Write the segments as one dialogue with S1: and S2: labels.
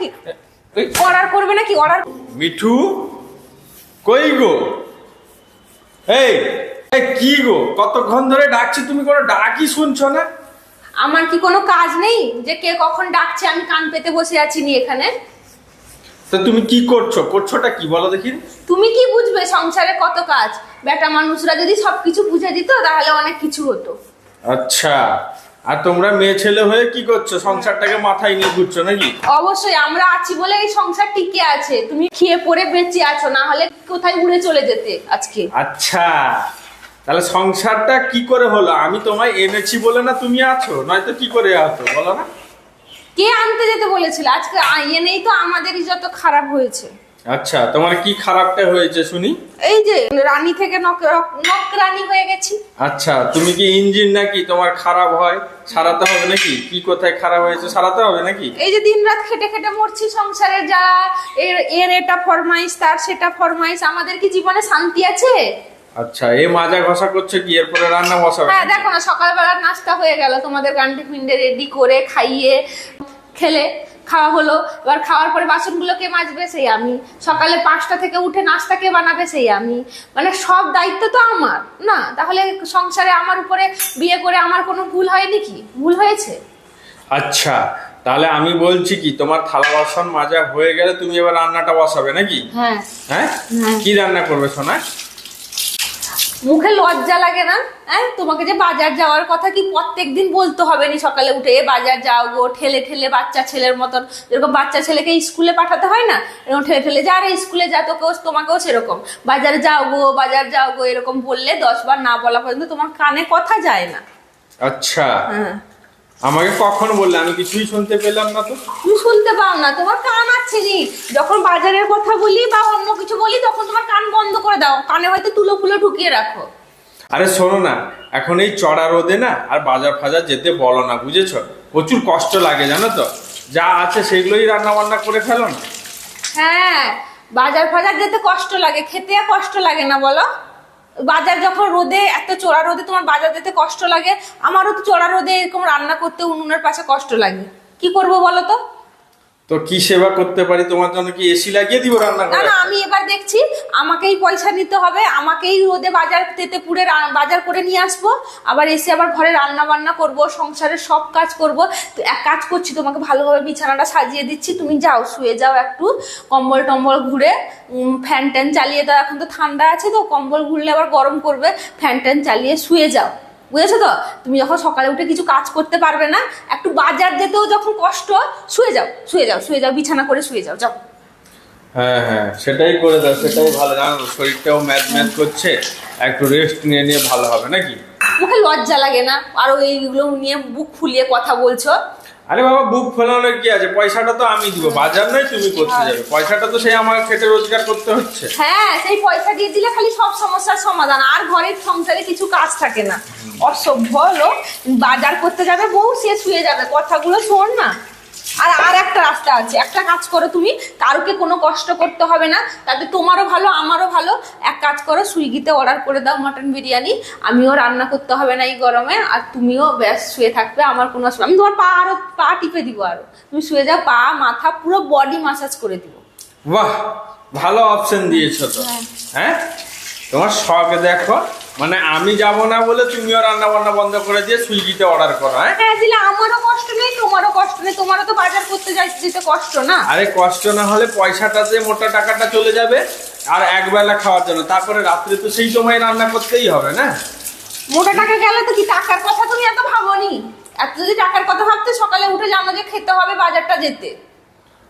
S1: নাকি? অর্ডার করবে নাকি? অর্ডার
S2: মিঠু কই গো? এই কি গো? কতক্ষণ ধরে ডাকছি তুমি কোনো ডাকই শুনছো না?
S1: আমার কি কোনো কাজ নেই? যে কে কখন ডাকছে আমি কান পেতে বসে আছি নি এখানে।
S2: তো তুমি কি করছ? করছোটা কি বলো দেখি।
S1: তুমি কি বুঝবে সংসারে কত কাজ? বেটা মানুষরা যদি সবকিছু বুঝে দিত তাহলে অনেক কিছু হতো।
S2: আচ্ছা। আর তোমরা মেয়ে ছেলে হয়ে কি করছ? সংসারটাকে মাথায় নিয়ে ঘুরছো নাকি?
S1: অবশ্যই আমরা আছি বলে এই সংসার টিকে আছে। তুমি খেয়ে পড়ে বেঁচে আছো না হলে কোথায় উড়ে চলে যেতে আজকে?
S2: আচ্ছা তাহলে সংসারটা কি করে হলো? আমি তোমায় এনেছি বলে না তুমি আছো? নয়তো কি করে আছো? বলো না।
S1: কে আনতে যেতে বলেছিল? আজকে আইয়ে নেই তো আমাদেরই যত খারাপ হয়েছে।
S2: আচ্ছা তোমার কি খারাপটা হয়েছে শুনি?
S1: এই যে রানী থেকে নক নক রানী হয়ে গেছি
S2: আচ্ছা তুমি কি ইঞ্জিন নাকি? তোমার খারাপ হয়? সারাতে হবে নাকি? কি কোথায় খারাপ হয়েছে সারাতে হবে নাকি?
S1: এই যে দিন রাত খেটে খেটে মরছি সংসারে যা এর এর এটা ফরমাইশ তার সেটা ফরমাইশ আমাদের কি জীবনে শান্তি আছে?
S2: আচ্ছা এ মাজা ঘষা করছে কি? এরপরে রান্না বসাবে
S1: হ্যাঁ দেখো না সকালবেলা নাস্তা হয়ে গেল। তোমাদের গান্ডে ফিন্ডে রেডি করে খাইয়ে খেলে। খাওয়া হলো এবার খাওয়ার পরে বাসনগুলো কে মাজবে সেই আমি। সকালে পাঁচটা থেকে উঠে নাস্তা কে বানাবে সেই আমি। মানে সব দায়িত্ব তো আমার না? তাহলে সংসারে আমার উপরে বিয়ে করে আমার কোনো ভুল হয়নি কি? ভুল হয়েছে?
S2: আচ্ছা তাহলে আমি বলছি কি তোমার থালা বাসন মাজা হয়ে গেলে তুমি এবার রান্নাটা বসাবে নাকি?
S1: হ্যাঁ।
S2: হ্যাঁ?
S1: হ্যাঁ।
S2: কি রান্না করবে সোনা?
S1: মুখে লজ্জা লাগে না? হ্যাঁ? তোমাকে যে বাজার যাওয়ার কথা কি প্রত্যেক দিন বলতে হবে নি সকালে উঠে বাজার যাও গো ঠেলে ঠেলে বাচ্চা ছেলের মতন। যেরকম বাচ্চা ছেলেকে স্কুলে পাঠাতে হয় না? এরকম ঠেলে ঠেলে যা স্কুলে যা তোকেও তোমাকেও সেরকম। বাজার যাও গো বাজার যাও গো এরকম বললে দশ বার না বলা পর্যন্ত তোমার কানে কথা যায় না।
S2: আচ্ছা।
S1: হ্যাঁ।
S2: আমাকে কখন বললে? আমি কিছুই শুনতে পেলাম না তো।
S1: তুমি শুনতে পাও না তোমার কান আছে নি যখন বাজারের কথা বলি বা অন্য কিছু বলি তখন তোমার কান বন্ধ করে দাও। কানে হয়তো তুলো ফুলো ঢুকিয়ে রাখো।
S2: আরে শোনো না এখন এই চড়া রোদে না আর বাজার ফাজার যেতে বলো না বুঝেছ? প্রচুর কষ্ট লাগে জানো তো? যা আছে সেগুলোই রান্না বান্না করে ফেলো না।
S1: হ্যাঁ বাজার ফাজার যেতে কষ্ট লাগে খেতে কষ্ট লাগে না বলো? বাজার যখন রোদে এত চোরা রোদে তোমার বাজার যেতে কষ্ট লাগে? আমারও তো চোরা রোদে এরকম রান্না করতে উনুনের পাশে কষ্ট লাগে। কি করব বলো তো?
S2: তো কি সেবা করতে পারি? তোমার জন্য কি এসি লাগিয়ে দিব রান্না করে
S1: না, আমি এবার দেখছি। আমাকেই পয়সা নিতে হবে। আমাকেই রোদে বাজার তেতে পুড়ে বাজার করে নিয়ে আসব। আবার এসে আবার ঘরে রান্না বান্না করব সংসারের সব কাজ করব। তো এক কাজ করছি, তোমাকে ভালোভাবে বিছানাটা সাজিয়ে দিচ্ছি। তুমি যাও, শুয়ে যাও একটু। কম্বল টম্বল ঘুরে ফ্যান ট্যান চালিয়ে দাও। এখন তো ঠান্ডা আছে তো, কম্বল ঘুরলে আবার গরম করবে। ফ্যান ট্যান চালিয়ে শুয়ে যাও। বুঝেছ তো? তুমি যখন সকালে উঠে কিছু কাজ করতে পারবে না একটু বাজার যেতেও যখন কষ্ট শুয়ে যাও শুয়ে যাও শুয়ে যাও বিছানা করে শুয়ে যাও যাও।
S2: হ্যাঁ হ্যাঁ সেটাই করে দাও সেটাই ভালো। জানো শরীরটাও ম্যাচ ম্যাচ করছে একটু রেস্ট নিয়ে নিয়ে ভালো হবে নাকি?
S1: মুখে লজ্জা লাগে না? আরও এইগুলো নিয়ে বুক ফুলিয়ে কথা বলছো।
S2: আরে বাবা বুক ফেলানোর কি আছে? পয়সাটা তো আমি দিব। বাজার নয় তুমি করতে যাবে। পয়সাটা তো সেই আমার খেটে রোজগার করতে হচ্ছে।
S1: হ্যাঁ সেই পয়সা দিয়ে দিলে খালি সব সমস্যার সমাধান। আর ঘরের সংসারে কিছু কাজ থাকে না। অসভ্য লোক বাজার করতে যাবে বউ সে শুয়ে যাবে। কথাগুলো শোন না। রাস্তা আছে। একটা কাজ করো তুমি কারোকে কোনো কষ্ট করতে হবে না তাতে তোমারও ভালো আমারও ভালো। এক কাজ করো সুইগিতে অর্ডার করে দাও মটন বিরিয়ানি। আমিও রান্না করতে হবে না এই গরমে আর তুমিও ব্যাস শুয়ে থাকবে আমার কোনো অসুবিধা আমি তোমার পা আরও পা টিপে দিব আরও। তুমি শুয়ে যাও পা মাথা পুরো বডি মাসাজ করে দিব।
S2: বাহ ভালো অপশন দিয়েছ তো।
S1: হ্যাঁ।
S2: হ্যাঁ? তোমার শখ দেখো মানে আমি যাব না বলে তুমিও রান্না বান্না বন্ধ করে দিয়ে সুইগিতে অর্ডার করো হ্যাঁ?
S1: হ্যাঁ দিলে আমারও কষ্ট নেই তোমারও কষ্ট নেই তোমারও তো বাজার করতে যেতে কষ্ট না।
S2: আরে কষ্ট না হলে পয়সাটাতে মোটা টাকাটা চলে যাবে আর একবেলা খাওয়ার জন্য। তারপরে রাত্রে তো সেই সময় রান্না করতেই হবে না?
S1: মোটা টাকা গেলে তো কি টাকার কথা তুমি এত ভাবনি? এত যদি টাকার কথা ভাবতে সকালে উঠে জানো যে খেতে হবে বাজারটা যেতে।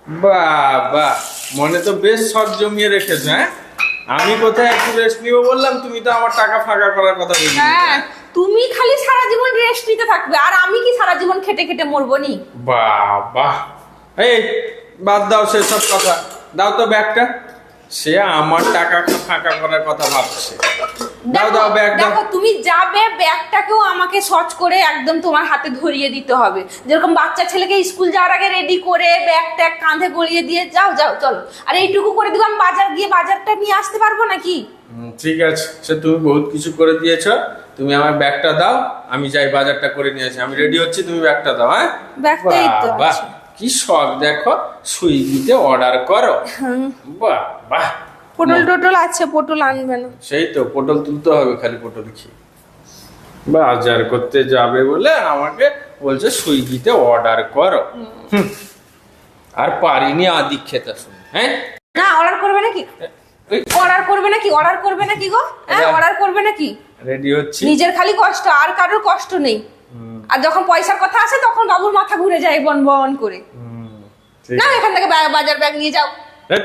S2: বাহ বাহ। মনে তো বেশ সব জমিয়ে রেখেছো হ্যাঁ? আমি কোথায় একটু রেস্ট নিব বললাম তুমি তো আমার টাকা ফাঁকা করার কথা বলছো
S1: হ্যাঁ তুমি খালি সারা জীবন রেস্ট নিতে থাকবে আর আমি কি সারা জীবন খেটে খেটে মরবো নি?
S2: বাবা। এই বাদ দাও সেসব কথা। দাও তো ব্যাগটা। সে আমার টাকা ফাঁকা করার কথা ভাবছে। দাও
S1: দেখো
S2: দাও ব্যাগ
S1: দেখো তুমি যাবে ব্যাগটাকেও আমাকে সচ করে একদম তোমার হাতে ধরিয়ে দিতে হবে। যেরকম বাচ্চা ছেলেকে স্কুল যাওয়ার আগে রেডি করে ব্যাগ ট্যাগ কাঁধে গড়িয়ে দিয়ে যাও যাও চলো। আর এইটুকু করে দিব আমি বাজার গিয়ে বাজারটা নিয়ে আসতে পারব নাকি?
S2: ঠিক আছে। সে তুমি বহুত কিছু করে দিয়েছ তুমি আমার ব্যাগটা দাও আমি যাই বাজারটা করে নিয়ে আসি। আমি রেডি হচ্ছি তুমি ব্যাগটা দাও হ্যাঁ?
S1: ব্যাগটা এই তো
S2: বাহ কি শখ দেখো। সুইগিতে অর্ডার করো। বাহ বাহ।
S1: পটল টটল আছে পটল আনবে না।
S2: সেই তো পটল তুলতে হবে খালি পটল খেয়ে। বাজার করতে যাবে বলে আমাকে বলছে সুইগিতে অর্ডার করো। আর পারিনি আদি খেতে শুনে হ্যাঁ?
S1: না অর্ডার করবে নাকি? অর্ডার করবে নাকি? অর্ডার করবে নাকি গো? হ্যাঁ অর্ডার করবে নাকি?
S2: রেডি হচ্ছে।
S1: নিজের খালি কষ্ট আর কারোর কষ্ট নেই। আর যখন পয়সার কথা আসে তখন বাবুর মাথা ঘুরে যায় বন বন করে। না এখান থেকে বাজার ব্যাগ নিয়ে যাও।
S2: ধ্যাৎ,